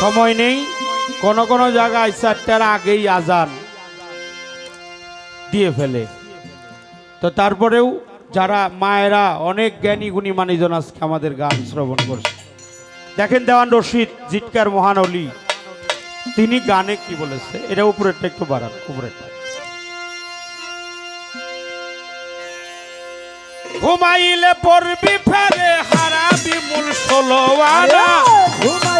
সময় নেই। কোন কোন জায়গায় চারটার আগেই আজান দিয়ে ফেলে। তো তারপরেও যারা মায়েরা অনেক জ্ঞানী গুণী মানুষজন আজকে আমাদের গান শ্রবণ করছে। দেখেন দেওয়ান রশিদ জিটকার মহানলী তিনি গানে কি বলেছে? এটা উপরেরটা একটু বাড়ান, উপরেরটা। ঘুমাইলে পড়বি ফেরে, হারাবি মূল ষোলো আনা। ঘুমাইলে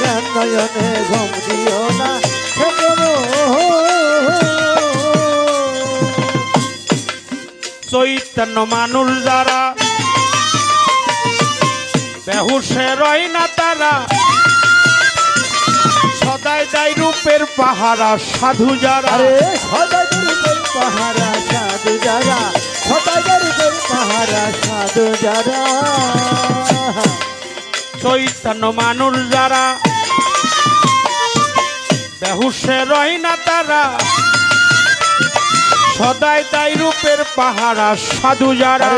জ্ঞান নয়নে ঘুম দিও না। চৈতন্য মানুষ যারা বেহুসে রয় না তারা সদাই দাই রূপের পাহারা সাধু যারা। সদাই গরিবের পাহারা সাধু যারা সদাই গরিবের পাহারা সাধু যারা। চৈতন্য মানুষ যারা বেহুসে রয় না তারা। সদাই তাই রূপের পাহারা সাধু যারা।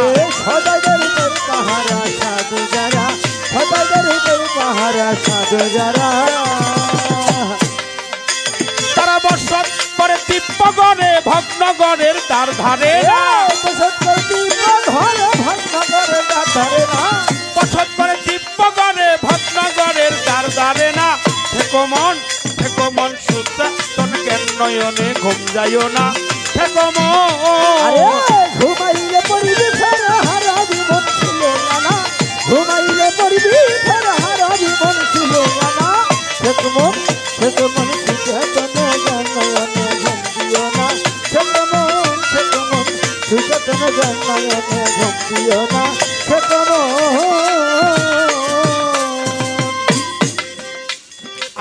সদাই গরিবের পাহারা সাধু যারা। সদাই গরিবের পাহারা সাধু যারা। তারা বসত করে দিব্যগণে ভগ্নগণের দ্বার ধারে বসত করতি ঘরে ভাঙনা করে গাধারে না। বসত করে দিব্যগণে ভগ্নগণের দ্বার ধারে না। থেকো মন নয়নে ঘুম যাইও না থেকো ঘুমাইলে পড়বি ফেরা হারা জীবন ছিল জানা ঘুমাইলে পড়বি ফেরা হারা জীবন ছিল জানা সেক মন মন ঘুম দিও না মন মন ঘুম দিও না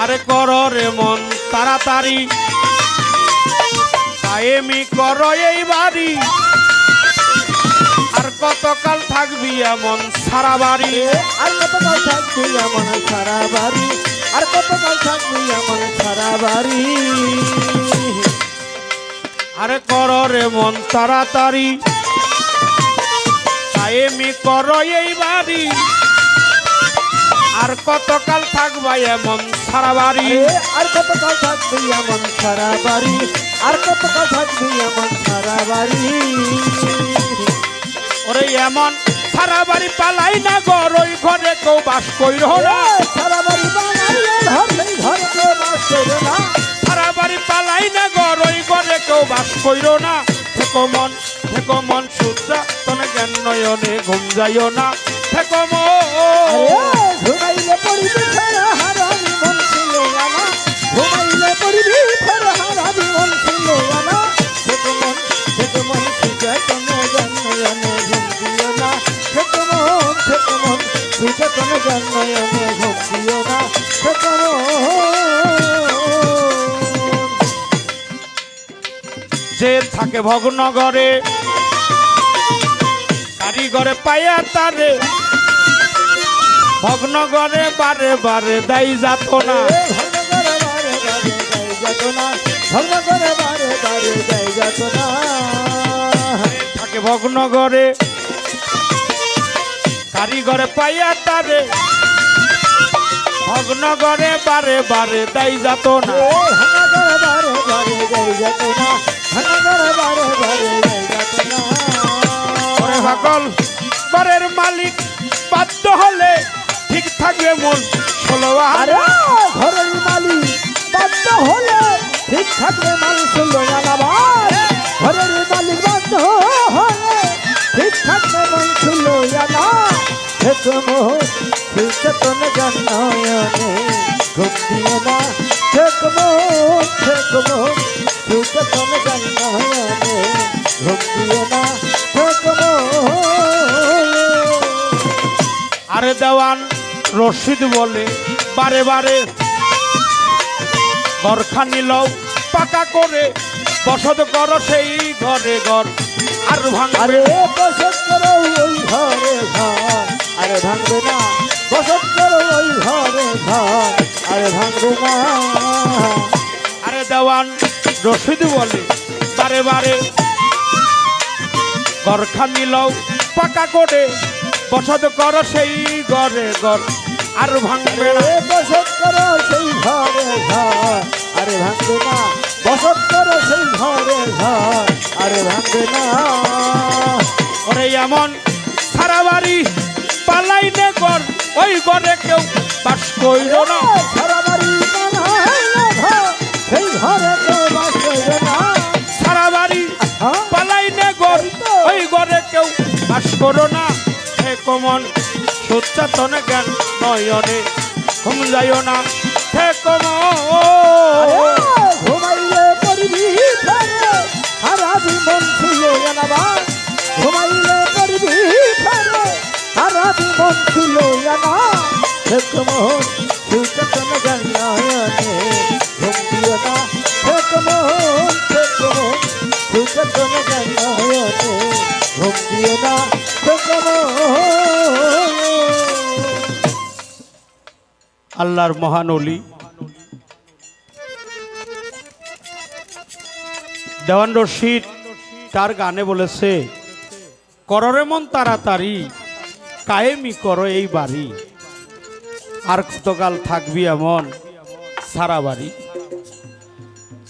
আরে কর রে মন তাড়াতাড়ি কায়েমি কর এই বাড়ি। আর কতকাল থাকবি এমন সারা বাড়ি? আর কত কাল থাকবি এমন সারা বাড়ি? আর কত কাল থাকবি এমন সারা বাড়ি? আরে কর রে মন তাড়াতাড়ি। কায়েমি কর এই বাড়ি। আর কতকাল থাকবা এমন সারা বাড়ি আর কত কাল থাকবি এমন সারা বাড়ি আর কত কাল থাকবি এমন সারা বাড়ি ওরে এমন সারা বাড়ি পালাই না গর ওই ঘরে কেউ বাস কইর না। সারা বাড়ি বানাইলে ঘর ঘর কেউ বাস করে না। সারা বাড়ি পালাই না গর ওই ঘরে কেউ বাস কইর না। থেকো মন থেকো মন সূর্য তনে জ্ঞান নয়নে ঘুম যাইও না। থেকো মন। ঘুমাইলে পড়বি ঘুম দিও না যে থাকে ভগ্নগরে কারিগরে পাইয়া তারে। ভগ্নগরে বারে বারে দায়ী যাত না। থাকে ভগ্নগরে কারিগরে পাইয়া তারে ভগ্নগরে বারে বারে দায়ী যাত না। সকল ঘরের মালিক বাধ্য হলে ঠিক থাকবে মন। ষোলো ঘরের মালিক বাধ্য হলে ঠিক থাকবে মানুষ জানাবার ঘুম দিও না ঘুম দিও না আর আরে দেওয়ান রশিদ বলে বারে বারে ঘরখানি লও পাকা করে। বসত কর সেই ঘরে ঘর আর আরে বসত করো ওই ঘরে ঘর। আরে ভাঙবে না। বসত করো ওই ঘরে ঘর। আরে ভাঙবে না। আরে দেওয়ান রশিদ বলে বারে বারে। ঘরখানি লও পাকা করে বসত কর সেই ঘরে ঘর। আর ভাঙবে না। বসত করো সেই ঘরে ঘর। আরে ভাঙবে না। বসত করো সেই ঘরে ঘর। আরে ভাঙবে না। ওরে এমন সারা বাড়ি পালাই নে ঘর ওই ঘরে কেউ বাস কইল না। সারা বাড়ি সেই ঘরে কেউ বাস করবে না। সারা বাড়ি হ্যাঁ? পালাই ঘর ওই ঘরে কেউ বাস করো না। হে কমন সুচ্চাতন জ্ঞান নয়নে ঘুম যাইও না। হে কমন। ঘুমাইলে পড়বি সারা জীবন ছিল জানাবার ঘুমাইলে ছিল আল্লাহর মহান অলি দেওয়ান রশিদ তার গানে বলেছে কররে মন তাড়াতাড়ি কায়েমি করো এই বাড়ি। আর কতকাল থাকবি এমন? সারা বাড়ি।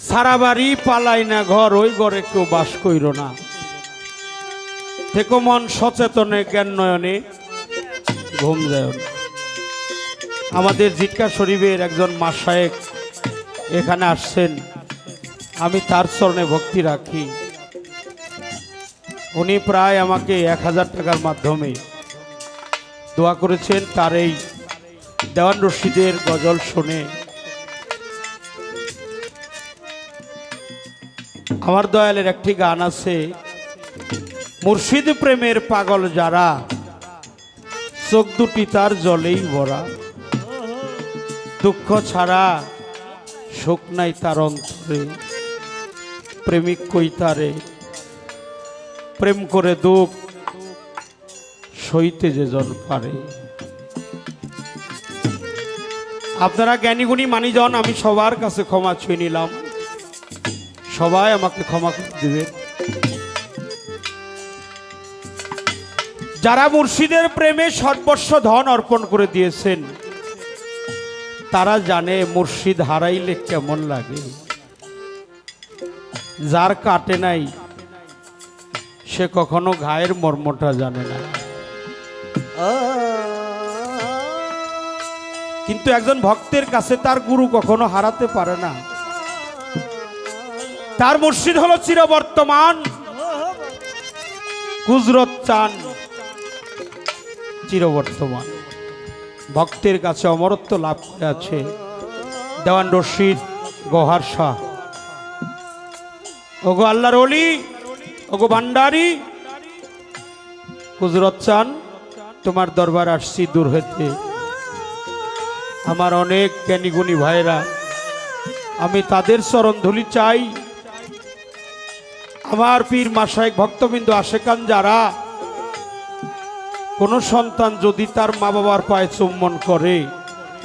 সারা বাড়ি পালাই না ঘর, ওই ঘরে কেউ বাস কইর না। থেকো মন সচেতনে, জ্ঞান নয়নে, ঘুম যায় আমাদের জিটকা শরীফের একজন মাসায়েক এখানে আসছেন। আমি তার চরণে ভক্তি রাখি। উনি প্রায় আমাকে এক হাজার টাকার মাধ্যমে দোয়া করেছেন তার এই দেওয়ান রশিদের গজল শুনে। আমার দয়ালের একটি গান আছে, মুর্শিদ প্রেমের পাগল যারা, চোখ দুটি তার জলেই ভরা। দুঃখ ছাড়া সুখ নাই তার অন্তরে, প্রেমিক কই তারে? প্রেম করে দুঃখ সইতে যে জন পারে। আপনারা জ্ঞানীগুণী মানিজন, আমি সবার কাছে ক্ষমা ছুঁয়ে নিলাম। সবাই আমাকে ক্ষমা করে যারা মুর্শিদের প্রেমে সর্বস্ব ধন অর্পণ করে দিয়েছেন, তারা জানে মুর্শিদ হারাইলে কেমন লাগে। যার কাটে নাই, সে কখনো ঘায়ের মর্মটা জানে না। কিন্তু একজন ভক্তের কাছে তার গুরু কখনো হারাতে পারে না। তার মুর্শিদ হলো চিরবর্তমান। কুজরত চান। চিরবর্তমান। ভক্তের কাছে অমরত্ব লাভ করে আছে দেওয়ান রশিদ গোহার শাহ। ওগো আল্লাহর অলি ওগো ভান্ডারি, কুজরত চান। তোমার দরবার আসছি দূর হইতে। আমার অনেক জ্ঞানীগুণী ভাইরা আমি তাদের চরণ ধুলি চাই। আমার পীর মাসায়ক ভক্তবিন্দু আশেকান যারা, কোনো সন্তান যদি তার মা বাবার পায়ে চুম্বন করে,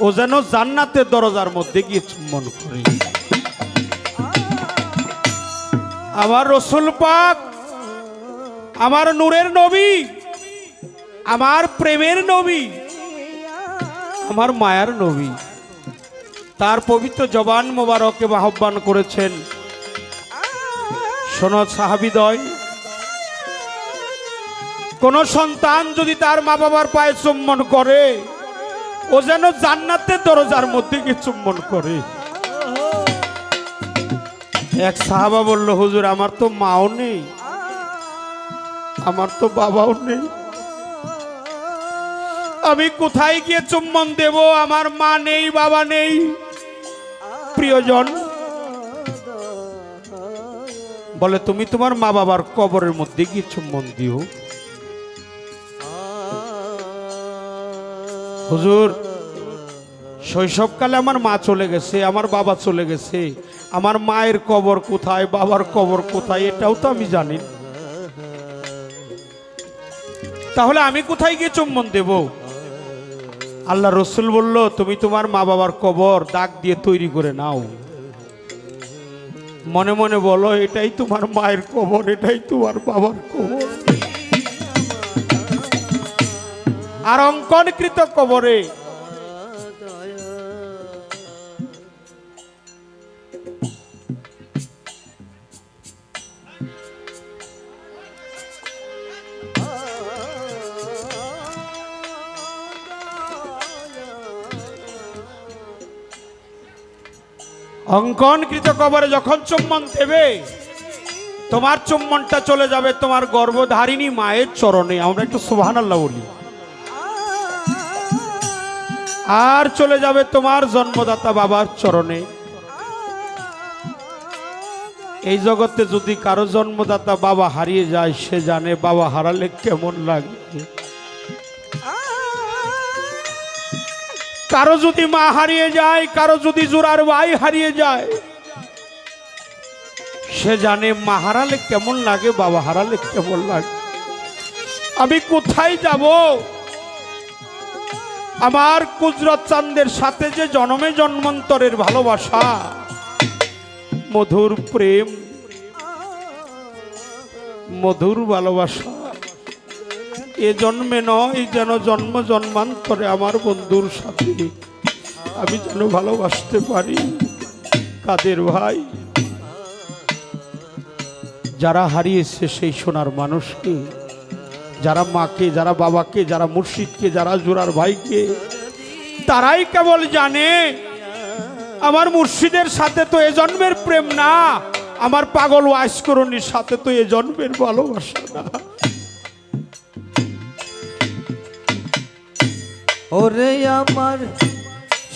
ও যেন জান্নাতের দরজার মধ্যে গিয়ে চুম্বন করে। আমার রসুল পাক, আমার নূরের নবী আমার প্রেমের নবী, আমার মায়ার নবী। তার পবিত্র জবান মোবারকে আহ্বান করেছেন শোনো সাহাবিদয়। কোন সন্তান যদি তার মা বাবার পায়ে চুম্বন করে, ও যেন জান্নাতের দরজার মধ্যে গিয়ে চুম্বন করে। এক সাহাবা বলল, হুজুর, আমার তো মাও নেই, আমার তো বাবাও নেই। আমি কোথায় গিয়ে চুম্বন দেব? আমার মা নেই, বাবা নেই। প্রিয়জন, বলে, তুমি তোমার মা বাবার কবরের মধ্যে গিয়ে চুম্বন দিও। হুজুর, শৈশবকালে আমার মা চলে গেছে, আমার বাবা চলে গেছে। আমার মায়ের কবর কোথায়, বাবার কবর কোথায়, এটাও তো আমি জানি। তাহলে আমি কোথায় গিয়ে চুম্বন দেব? আল্লাহ রসুল বলল, তুমি তোমার মা বাবার কবর দাগ দিয়ে তৈরি করে নাও। মনে মনে বলো, এটাই তোমার মায়ের কবর, এটাই তোমার বাবার কবর। আর অঙ্কনকৃত কবরে অঙ্কনকৃত কবরে যখন চুম্বন দেবে, তোমার চুম্বনটা চলে যাবে তোমার গর্ভধারিণী মায়ের চরণে। আমরা একটু সুবহান আল্লাহ বলি। আর চলে যাবে তোমার জন্মদাতা বাবার চরণে। এই জগতে যদি কারও জন্মদাতা বাবা হারিয়ে যায়, সে জানে বাবা হারালে কেমন লাগে। কারও যদি মা হারিয়ে যায়, কারও যদি জোড়ার ভাই হারিয়ে যায়, সে জানে মা হারালে কেমন লাগে, বাবা হারালে কেমন লাগে। আমি কোথায় যাব? আমার কুজরত চান্দের সাথে যে জনমে জন্মান্তরের ভালোবাসা, মধুর প্রেম, মধুর ভালোবাসা। এ জন্মে নয় যেন জন্ম জন্মান্তরে আমার বন্ধুর সাথে। আমি যেন ভালোবাসতে পারি কাদের ভাই। যারা হারিয়েছে সেই সোনার মানুষকে, যারা মাকে, যারা বাবাকে, যারা মুর্শিদকে, যারা জোরার ভাইকে, তারাই কেবল জানে, আমার মুর্শিদের সাথে তো এ জন্মের প্রেম না, আমার পাগল ওয়াইসকরণীর সাথে তো এ জন্মের ভালোবাসা না। ওরে আমার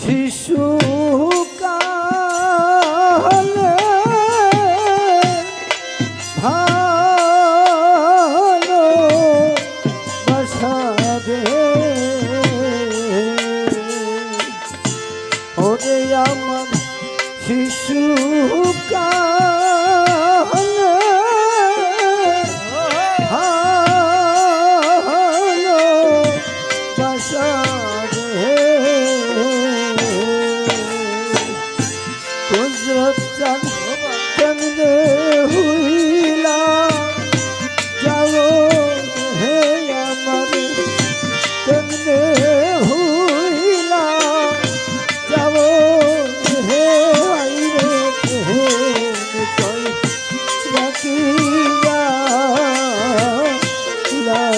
শিশু কালে ভালো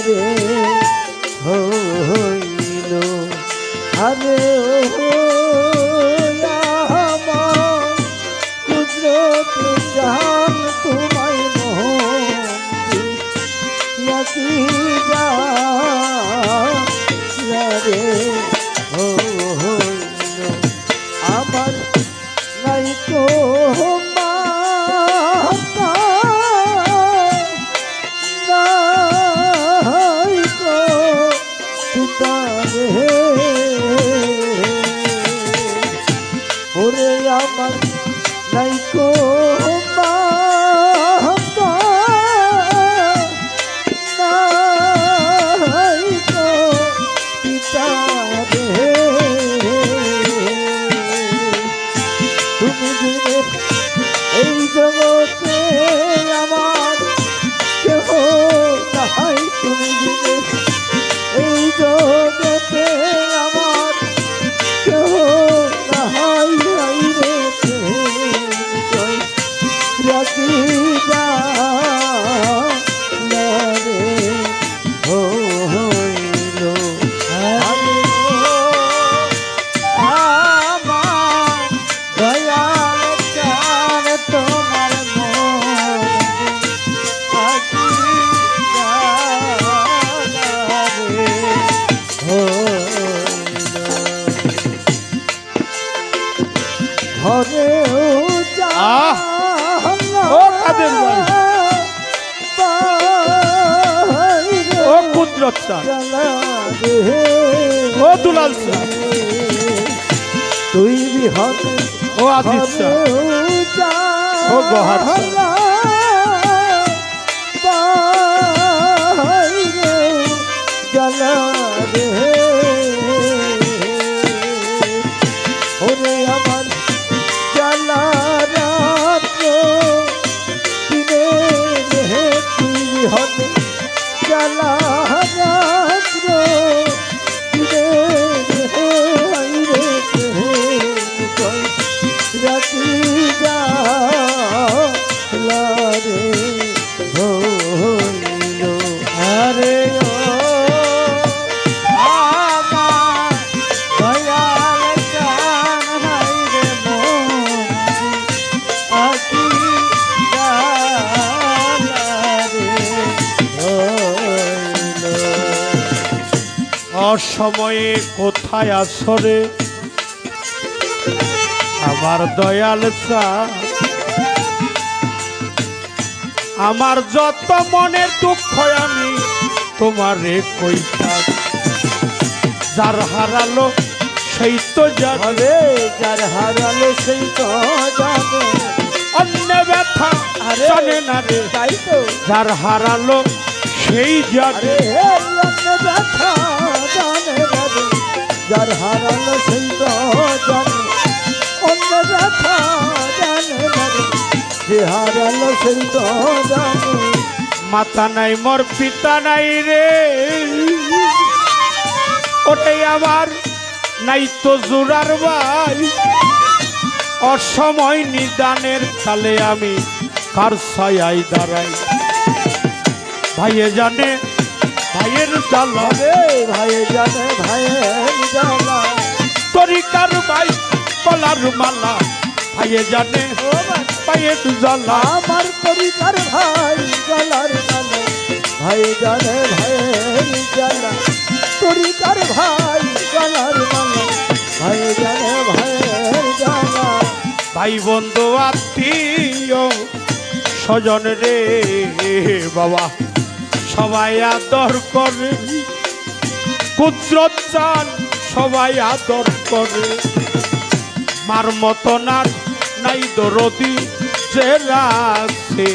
রে হইল। আরে রাখি ও কুদরত চান রে ও দুলাল শাহ তুই বিহন ও আজিজ শাহ ও গহার শাহ। কোথায় আসরে আমার দয়াল আমার যত মনের দুঃখ আমি তোমারে কইতা যার হারালো সেই তো হবে যার হারালো সেই তো জানে। অন্য ব্যথা আরে। জানে না রে। তাই তো। যার হারালো সেই জানে। যার মাতা নাই, মোর পিতা নাই রে। ওটাই আমার নাই তো জোরার ভাই অসময় নিদানের কালে আমি কার ছায়াই দাঁড়াই। ভাইয়ে জানে জ্বালা হবে ভাই জানে ভাইয়ের জ্বালা তরিকার ভাই কলার মালা। ভাইয়ে জানে ভাইয়ের জ্বালা আমার পরিবার ভাই জ্বালার জ্বালা ভাই জানে ভাইয়ের জ্বালা তরিকার ভাই জ্বালার জ্বালা ভাই জানে ভাইয়ের জ্বালা ভাই বন্ধু আত্মীয় স্বজন রে বাবা। সবাই আদর করে। কুদ্রত চান সবাই আদর করে। মার মতন আর নাই দরদি যে রাখছে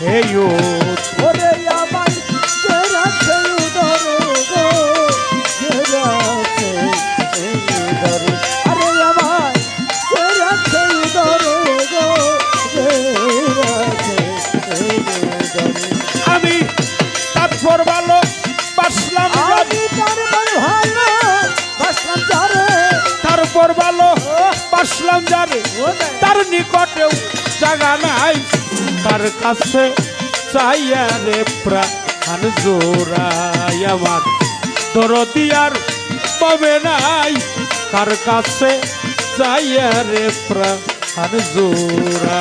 হেয় বাসলাম যারে তার নিকটেও জাগা নাই। তার কাছে চাইয়া রে প্রাণ জোড়াই আমার। আর পাবে নাই। তার কাছে চাইয়া রে প্রাণ জোড়া